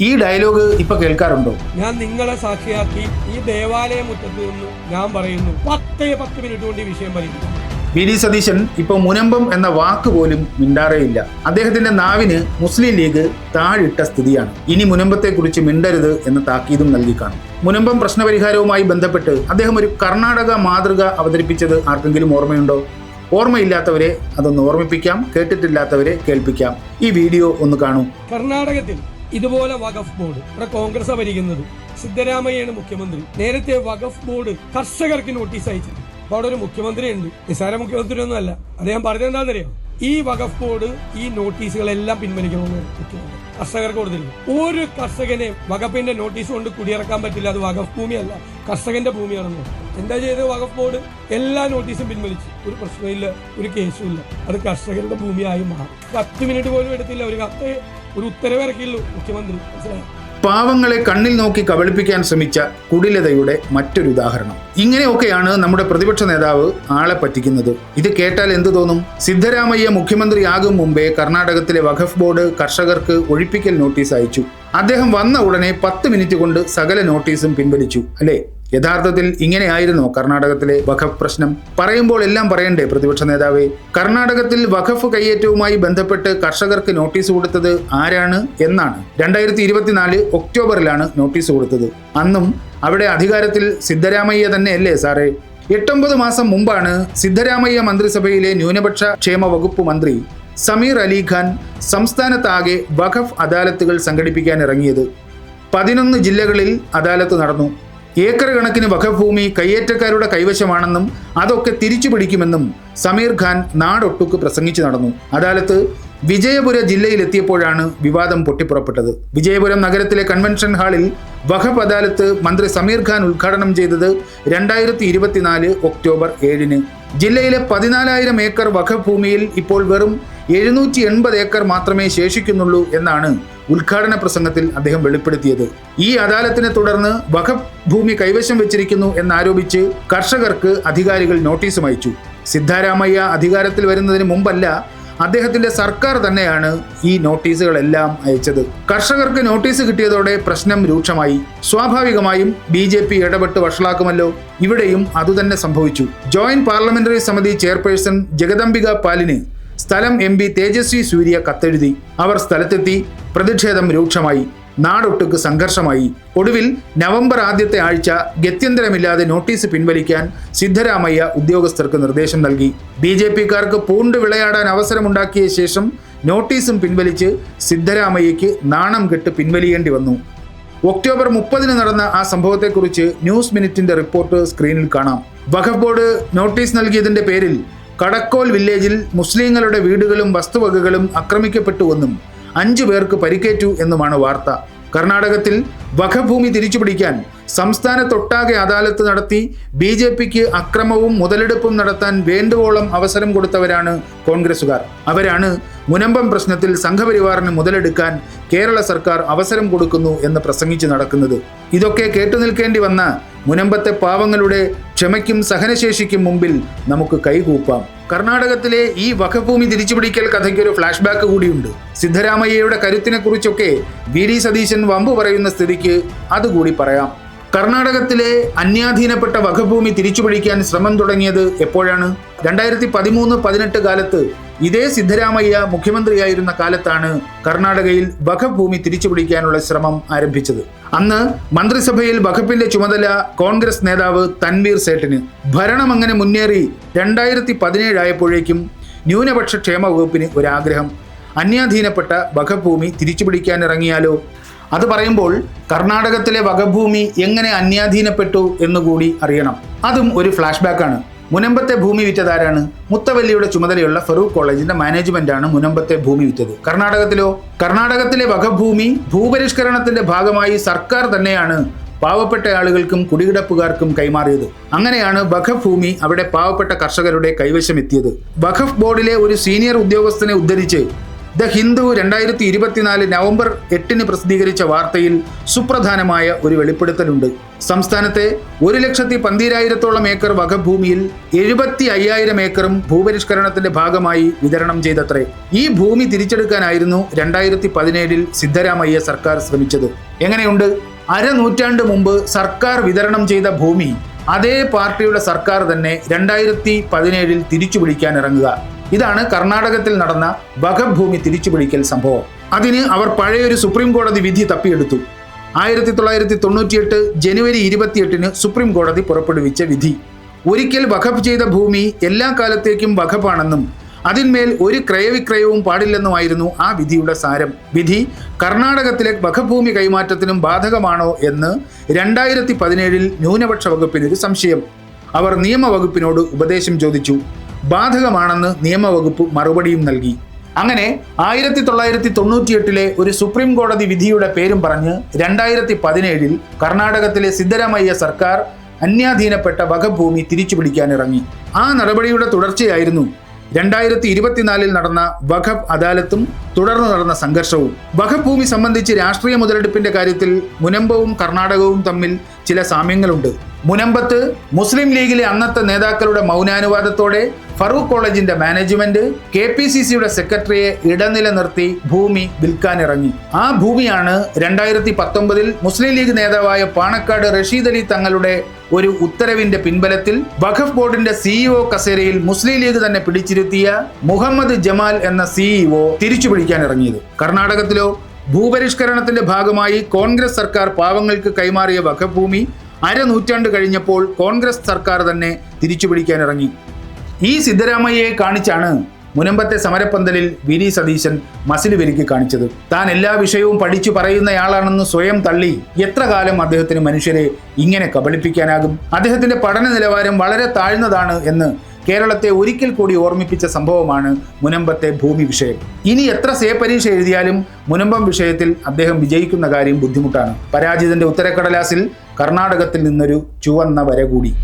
ഈ ഡയലോഗ് ഇപ്പൊ കേൾക്കാറുണ്ടോ? ഞാൻ നിങ്ങളെ സാക്ഷിയാക്കി ഈ ദേവാലയ മുറ്റത്ത് നിന്ന് ഞാൻ പറയുന്നു പത്തേ പത്ത് മിനിറ്റ് കൊണ്ട് ഈ വിഷയം പരിഹരിക്കും. വി ഡി സതീശൻ ഇപ്പൊ മുനമ്പം എന്ന വാക്ക് പോലും മിണ്ടാറേയില്ല അദ്ദേഹത്തിന്റെ നാവിന് മുസ്ലിം ലീഗ് താഴിട്ട സ്ഥിതിയാണ്. ഇനി മുനമ്പത്തെക്കുറിച്ച് മിണ്ടരുത് എന്ന് താക്കീതും നൽകി കാണും. മുനമ്പം പ്രശ്നപരിഹാരവുമായി ബന്ധപ്പെട്ട് അദ്ദേഹം ഒരു കർണാടക മാതൃക അവതരിപ്പിച്ചത് ആർക്കെങ്കിലും ഓർമ്മയുണ്ടോ? ഓർമ്മയില്ലാത്തവരെ അതൊന്ന് ഓർമ്മിപ്പിക്കാം കേട്ടിട്ടില്ലാത്തവരെ കേൾപ്പിക്കാം. ഈ വീഡിയോ ഒന്ന് കാണൂ. കർണാടകത്തിൽ ഇതുപോലെ വഖഫ് ബോർഡ്. ഇവിടെ കോൺഗ്രസ് ഭരിക്കുന്നത്. സിദ്ധരാമയ്യാണ് മുഖ്യമന്ത്രി. നേരത്തെ വഖഫ് ബോർഡ് കർഷകർക്ക് നോട്ടീസ് അയച്ചു അപ്പൊ അവിടെ ഒരു മുഖ്യമന്ത്രി ഉണ്ട് നിസാര മുഖ്യമന്ത്രി ഒന്നും അല്ല. അദ്ദേഹം പറഞ്ഞെന്താന്നറിയോ ഈ വഖഫ് ബോർഡ് ഈ നോട്ടീസുകളെല്ലാം പിൻവലിക്കണമെന്ന് മുഖ്യമന്ത്രി കർഷകർക്ക് കൊടുത്തിരുന്നു ഒരു കർഷകനെ വഖഫിന്റെ നോട്ടീസ് കൊണ്ട് കുടിയിറക്കാൻ പറ്റില്ല. അത് വഖഫ് ഭൂമിയല്ല. കർഷകന്റെ ഭൂമിയാണെന്ന്. എന്താ ചെയ്തത് വഖഫ് ബോർഡ്? എല്ലാ നോട്ടീസും പിൻവലിച്ചു. ഒരു പ്രശ്നമില്ല ഒരു കേസും ഇല്ല അത് കർഷകരുടെ ഭൂമിയായി മാറും. പത്ത് മിനിറ്റ് പോലും എടുത്തില്ല. ഒരു കത്ത് ഒരു ഉത്തരവിറക്കിയുള്ളൂ മുഖ്യമന്ത്രി. പാവങ്ങളെ കണ്ണിൽ നോക്കി കബളിപ്പിക്കാൻ ശ്രമിച്ച കുടിലതയുടെ മറ്റൊരു ഉദാഹരണം. ഇങ്ങനെയൊക്കെയാണ് നമ്മുടെ പ്രതിപക്ഷ നേതാവ് ആളെ പറ്റിക്കുന്നത്. ഇത് കേട്ടാൽ എന്തു തോന്നും? സിദ്ധരാമയ്യ മുഖ്യമന്ത്രിയാകും മുമ്പേ കർണാടകത്തിലെ വഖഫ് ബോർഡ് കർഷകർക്ക് ഒഴിപ്പിക്കൽ നോട്ടീസ് അയച്ചു. അദ്ദേഹം വന്ന ഉടനെ പത്ത് മിനിറ്റ് കൊണ്ട് സകല നോട്ടീസും പിൻവലിച്ചു അല്ലേ? യഥാർത്ഥത്തിൽ ഇങ്ങനെയായിരുന്നു കർണാടകത്തിലെ വഖഫ് പ്രശ്നം. പറയുമ്പോൾ എല്ലാം പറയണ്ടേ പ്രതിപക്ഷ നേതാവേ? കർണാടകത്തിൽ വഖഫ് കയ്യേറ്റവുമായി ബന്ധപ്പെട്ട് കർഷകർക്ക് നോട്ടീസ് കൊടുത്തത് ആരാണ് എന്നാണ്. രണ്ടായിരത്തി ഇരുപത്തിനാല് ഒക്ടോബറിലാണ് നോട്ടീസ് കൊടുത്തത്. അന്നും അവിടെ അധികാരത്തിൽ സിദ്ധരാമയ്യ തന്നെയല്ലേ സാറേ? എട്ടൊമ്പത് മാസം മുമ്പാണ് സിദ്ധരാമയ്യ മന്ത്രിസഭയിലെ ന്യൂനപക്ഷ ക്ഷേമ വകുപ്പ് മന്ത്രി സമീർ അലിഖാൻ സംസ്ഥാനത്താകെ വഖഫ് അദാലത്തുകൾ സംഘടിപ്പിക്കാൻ ഇറങ്ങിയത്. പതിനൊന്ന് ജില്ലകളിൽ അദാലത്ത് നടന്നു. ഏക്കർ കണക്കിന് വകഭൂമി ഭൂമി കയ്യേറ്റക്കാരുടെ കൈവശമാണെന്നും അതൊക്കെ തിരിച്ചു പിടിക്കുമെന്നും സമീർ ഖാൻ നാടൊട്ടുക്ക് പ്രസംഗിച്ചു നടന്നു. അദാലത്ത് വിജയപുര ജില്ലയിലെത്തിയപ്പോഴാണ് വിവാദം പൊട്ടിപ്പുറപ്പെട്ടത്. വിജയപുരം നഗരത്തിലെ കൺവെൻഷൻ ഹാളിൽ വഖഫ് അദാലത്ത് മന്ത്രി സമീർ ഖാൻ ഉദ്ഘാടനം ചെയ്തത് രണ്ടായിരത്തി ഇരുപത്തിനാല് ഒക്ടോബർ ഏഴിന്. ജില്ലയിലെ പതിനാലായിരം ഏക്കർ വഖഫ് ഭൂമിയിൽ ഇപ്പോൾ വെറും എഴുന്നൂറ്റി ഏക്കർ മാത്രമേ ശേഷിക്കുന്നുള്ളൂ എന്നാണ് ഉദ്ഘാടന പ്രസംഗത്തിൽ അദ്ദേഹം വെളിപ്പെടുത്തിയത്. ഈ അദാലത്തിനെ തുടർന്ന് വഖഫ് ഭൂമി കൈവശം വെച്ചിരിക്കുന്നു എന്നാരോപിച്ച് കർഷകർക്ക് അധികാരികൾ നോട്ടീസും അയച്ചു. സിദ്ധാരാമയ്യ അധികാരത്തിൽ വരുന്നതിന് മുമ്പല്ല അദ്ദേഹത്തിന്റെ സർക്കാർ തന്നെയാണ് ഈ നോട്ടീസുകളെല്ലാം അയച്ചത്. കർഷകർക്ക് നോട്ടീസ് കിട്ടിയതോടെ പ്രശ്നം രൂക്ഷമായി. സ്വാഭാവികമായും ബി ജെ പി ഇടപെട്ട് വഷളാക്കുമല്ലോ. ഇവിടെയും അതുതന്നെ സംഭവിച്ചു. ജോയിന്റ് പാർലമെന്ററി സമിതി ചെയർപേഴ്സൺ ജഗദംബിക പാലിന് സ്ഥലം എം പി തേജസ്വി സൂര്യ കത്തെഴുതി. അവർ സ്ഥലത്തെത്തി. പ്രതിഷേധം രൂക്ഷമായി. നാടൊട്ടുക്ക് സംഘർഷമായി. ഒടുവിൽ നവംബർ ആദ്യത്തെ ആഴ്ച ഗത്യന്തരമില്ലാതെ നോട്ടീസ് പിൻവലിക്കാൻ സിദ്ധരാമയ്യ ഉദ്യോഗസ്ഥർക്ക് നിർദ്ദേശം നൽകി. ബി ജെ പിക്കാർക്ക് പൂണ്ട് വിളയാടാൻ അവസരമുണ്ടാക്കിയ ശേഷം നോട്ടീസും പിൻവലിച്ച് സിദ്ധരാമയ്യയ്ക്ക് നാണം കെട്ട് പിൻവലിയേണ്ടി വന്നു. ഒക്ടോബർ മുപ്പതിന് നടന്ന ആ സംഭവത്തെക്കുറിച്ച് ന്യൂസ് മിനിറ്റിന്റെ റിപ്പോർട്ട് സ്ക്രീനിൽ കാണാം. വഖഫ് ബോർഡ് നോട്ടീസ് നൽകിയതിന്റെ പേരിൽ കടക്കോൽ വില്ലേജിൽ മുസ്ലിങ്ങളുടെ വീടുകളും വസ്തുവകകളും ആക്രമിക്കപ്പെട്ടുവെന്നും അഞ്ചു പേർക്ക് പരിക്കേറ്റു എന്നുമാണ് വാർത്ത. കർണാടകത്തിൽ വഖഭൂമി തിരിച്ചുപിടിക്കാൻ സംസ്ഥാനത്തൊട്ടാകെ അദാലത്ത് നടത്തി ബി ജെ പിക്ക് അക്രമവും മുതലെടുപ്പും നടത്താൻ വേണ്ടുവോളം അവസരം കൊടുത്തവരാണ് കോൺഗ്രസുകാർ അവരാണ് മുനമ്പം പ്രശ്നത്തിൽ സംഘപരിവാറിന് മുതലെടുക്കാൻ കേരള സർക്കാർ അവസരം കൊടുക്കുന്നു എന്ന് പ്രസംഗിച്ച് നടക്കുന്നത്. ഇതൊക്കെ കേട്ടു നിൽക്കേണ്ടി വന്ന മുനമ്പത്തെ പാവങ്ങളുടെ ക്ഷമയ്ക്കും സഹനശേഷിക്കും മുമ്പിൽ നമുക്ക് കൈകൂപ്പാം. കർണാടകത്തിലെ ഈ വഖഭൂമി തിരിച്ചുപിടിക്കൽ കഥയ്ക്ക് ഒരു ഫ്ലാഷ് ബാക്ക് കൂടിയുണ്ട്. സിദ്ധരാമയ്യയുടെ കരുത്തിനെ കുറിച്ചൊക്കെ വി ഡി സതീശൻ വമ്പു പറയുന്ന സ്ഥിതിക്ക് അതുകൂടി പറയാം. കർണാടകത്തിലെ അന്യാധീനപ്പെട്ട വകഭൂമി തിരിച്ചുപിടിക്കാൻ ശ്രമം തുടങ്ങിയത് എപ്പോഴാണ്? രണ്ടായിരത്തി പതിമൂന്ന് പതിനെട്ട് കാലത്ത് ഇതേ സിദ്ധരാമയ്യ മുഖ്യമന്ത്രിയായിരുന്ന കാലത്താണ് കർണാടകയിൽ വകഭൂമി ഭൂമി തിരിച്ചുപിടിക്കാനുള്ള ശ്രമം ആരംഭിച്ചത്. അന്ന് മന്ത്രിസഭയിൽ വഖഫിന്റെ ചുമതല കോൺഗ്രസ് നേതാവ് തൻവീർ സേട്ടിന്. ഭരണം അങ്ങനെ മുന്നേറി രണ്ടായിരത്തി പതിനേഴായപ്പോഴേക്കും ന്യൂനപക്ഷ ക്ഷേമ വകുപ്പിന് ഒരാഗ്രഹം. അന്യാധീനപ്പെട്ട വകഭൂമി തിരിച്ചുപിടിക്കാനിറങ്ങിയാലോ അത് പറയുമ്പോൾ കർണാടകത്തിലെ വകഭൂമി എങ്ങനെ അന്യാധീനപ്പെട്ടു എന്നുകൂടി അറിയണം. അതും ഒരു ഫ്ലാഷ് ബാക്കാണ് മുനമ്പത്തെ ഭൂമി വിറ്റതാരാണ് മുത്തവല്ലിയുടെ ചുമതലയുള്ള ഫറൂഖ് കോളേജിന്റെ മാനേജ്മെന്റാണ് മുനമ്പത്തെ ഭൂമി വിറ്റത്. കർണാടകത്തിലോ? കർണാടകത്തിലെ വകഭൂമി ഭൂപരിഷ്കരണത്തിന്റെ ഭാഗമായി സർക്കാർ തന്നെയാണ് പാവപ്പെട്ട ആളുകൾക്കും കുടികിടപ്പുകാർക്കും കൈമാറിയത്. അങ്ങനെയാണ് വഖഫ് ഭൂമി അവിടെ പാവപ്പെട്ട കർഷകരുടെ കൈവശം എത്തിയത്. വഖഫ് ബോർഡിലെ ഒരു സീനിയർ ഉദ്യോഗസ്ഥനെ ഉദ്ധരിച്ച് ദ ഹിന്ദു രണ്ടായിരത്തി ഇരുപത്തിനാല് നവംബർ എട്ടിന് പ്രസിദ്ധീകരിച്ച വാർത്തയിൽ സുപ്രധാനമായ ഒരു വെളിപ്പെടുത്തലുണ്ട്. സംസ്ഥാനത്തെ ഒരു ലക്ഷത്തി പന്തിരായിരത്തോളം ഏക്കർ വകഭൂമിയിൽ എഴുപത്തി അയ്യായിരം ഏക്കറും ഭൂപരിഷ്കരണത്തിന്റെ ഭാഗമായി വിതരണം ചെയ്തത്രേ. ഈ ഭൂമി തിരിച്ചെടുക്കാനായിരുന്നു രണ്ടായിരത്തി പതിനേഴിൽ സിദ്ധരാമയ്യ സർക്കാർ ശ്രമിച്ചത്. എങ്ങനെയുണ്ട്? അരനൂറ്റാണ്ട് മുമ്പ് സർക്കാർ വിതരണം ചെയ്ത ഭൂമി അതേ പാർട്ടിയുടെ സർക്കാർ തന്നെ രണ്ടായിരത്തി പതിനേഴിൽ തിരിച്ചു പിടിക്കാൻ ഇറങ്ങുക. ഇതാണ് കർണാടകത്തിൽ നടന്ന വകഭൂമി തിരിച്ചുപിടിക്കൽ സംഭവം. അതിന് അവർ പഴയൊരു സുപ്രീം കോടതി വിധി തപ്പിയെടുത്തു. ആയിരത്തി തൊള്ളായിരത്തി തൊണ്ണൂറ്റിയെട്ട് ജനുവരി ഇരുപത്തിയെട്ടിന് സുപ്രീം കോടതി പുറപ്പെടുവിച്ച വിധി. ഒരിക്കൽ വഖഫ് ചെയ്ത ഭൂമി എല്ലാ കാലത്തേക്കും വഖഫാണെന്നും അതിന്മേൽ ഒരു ക്രയവിക്രയവും പാടില്ലെന്നുമായിരുന്നു ആ വിധിയുടെ സാരം. വിധി കർണാടകത്തിലെ വഖഭൂമി കൈമാറ്റത്തിനും ബാധകമാണോ എന്ന് രണ്ടായിരത്തി പതിനേഴിൽ ന്യൂനപക്ഷ വകുപ്പിനൊരു സംശയം. അവർ നിയമവകുപ്പിനോട് ഉപദേശം ചോദിച്ചു. ബാധകമാണെന്ന് നിയമവകുപ്പ് മറുപടിയും നൽകി. അങ്ങനെ ആയിരത്തി തൊള്ളായിരത്തി തൊണ്ണൂറ്റിയെട്ടിലെ ഒരു സുപ്രീം കോടതി വിധിയുടെ പേരും പറഞ്ഞ് രണ്ടായിരത്തി പതിനേഴിൽ കർണാടകത്തിലെ സിദ്ധരാമയ്യ സർക്കാർ അന്യാധീനപ്പെട്ട വകഭൂമി തിരിച്ചു പിടിക്കാനിറങ്ങി ആ നടപടിയുടെ തുടർച്ചയായിരുന്നു രണ്ടായിരത്തി ഇരുപത്തിനാലിൽ നടന്ന വഖഫ് അദാലത്തും തുടർന്ന് നടന്ന സംഘർഷവും. വഖഫ് ഭൂമി സംബന്ധിച്ച് രാഷ്ട്രീയ മുതലെടുപ്പിന്റെ കാര്യത്തിൽ മുനമ്പവും കർണാടകവും തമ്മിൽ ചില സാമ്യങ്ങളുണ്ട്. മുനമ്പത്ത് മുസ്ലിം ലീഗിലെ അന്നത്തെ നേതാക്കളുടെ മൗനാനുവാദത്തോടെ ഫറൂഖ് കോളേജിന്റെ മാനേജ്മെന്റ് കെ പി സി സിയുടെ സെക്രട്ടറിയെ ഇടനില നിർത്തി ഭൂമി വിൽക്കാനിറങ്ങി. ആ ഭൂമിയാണ് രണ്ടായിരത്തി പത്തൊമ്പതിൽ മുസ്ലിം ലീഗ് നേതാവായ പാണക്കാട് റഷീദ് അലി തങ്ങളുടെ ഒരു ഉത്തരവിന്റെ പിൻബലത്തിൽ വഖഫ് ബോർഡിന്റെ സിഇഒ കസേരയിൽ മുസ്ലിം ലീഗ് തന്നെ പിടിച്ചിരുത്തിയ മുഹമ്മദ് ജമാൽ എന്ന സിഇഒ തിരിച്ചു പിടിക്കാൻ ഇറങ്ങിയത് കർണാടകത്തിലോ ഭൂപരിഷ്കരണത്തിന്റെ ഭാഗമായി കോൺഗ്രസ് സർക്കാർ പാവങ്ങൾക്ക് കൈമാറിയ വഖഫ് ഭൂമി അരനൂറ്റാണ്ട് കഴിഞ്ഞപ്പോൾ കോൺഗ്രസ് സർക്കാർ തന്നെ തിരിച്ചു പിടിക്കാൻ ഇറങ്ങി ഈ സിദ്ധരാമയ്യയെ കാണിച്ചാണ് മുനമ്പത്തെ സമരപ്പന്തലിൽ വി ഡി സതീശൻ മസിൽ വിരുക്കി കാണിച്ചത്. താൻ എല്ലാ വിഷയവും പഠിച്ചു പറയുന്നയാളാണെന്ന് സ്വയം തള്ളി എത്ര കാലം അദ്ദേഹത്തിന് മനുഷ്യരെ ഇങ്ങനെ കബളിപ്പിക്കാനാകും? അദ്ദേഹത്തിന്റെ പഠന നിലവാരം വളരെ താഴ്ന്നതാണ് എന്ന് കേരളത്തെ ഒരിക്കൽ കൂടി ഓർമ്മിപ്പിച്ച സംഭവമാണ് മുനമ്പത്തെ ഭൂമി വിഷയം. ഇനി എത്ര സേ പരീക്ഷ എഴുതിയാലും മുനമ്പം വിഷയത്തിൽ അദ്ദേഹം വിജയിക്കുന്ന കാര്യം ബുദ്ധിമുട്ടാണ്. പരാജിതന്റെ ഉത്തരക്കടലാസിൽ കർണാടകത്തിൽ നിന്നൊരു ചുവന്ന വര കൂടി.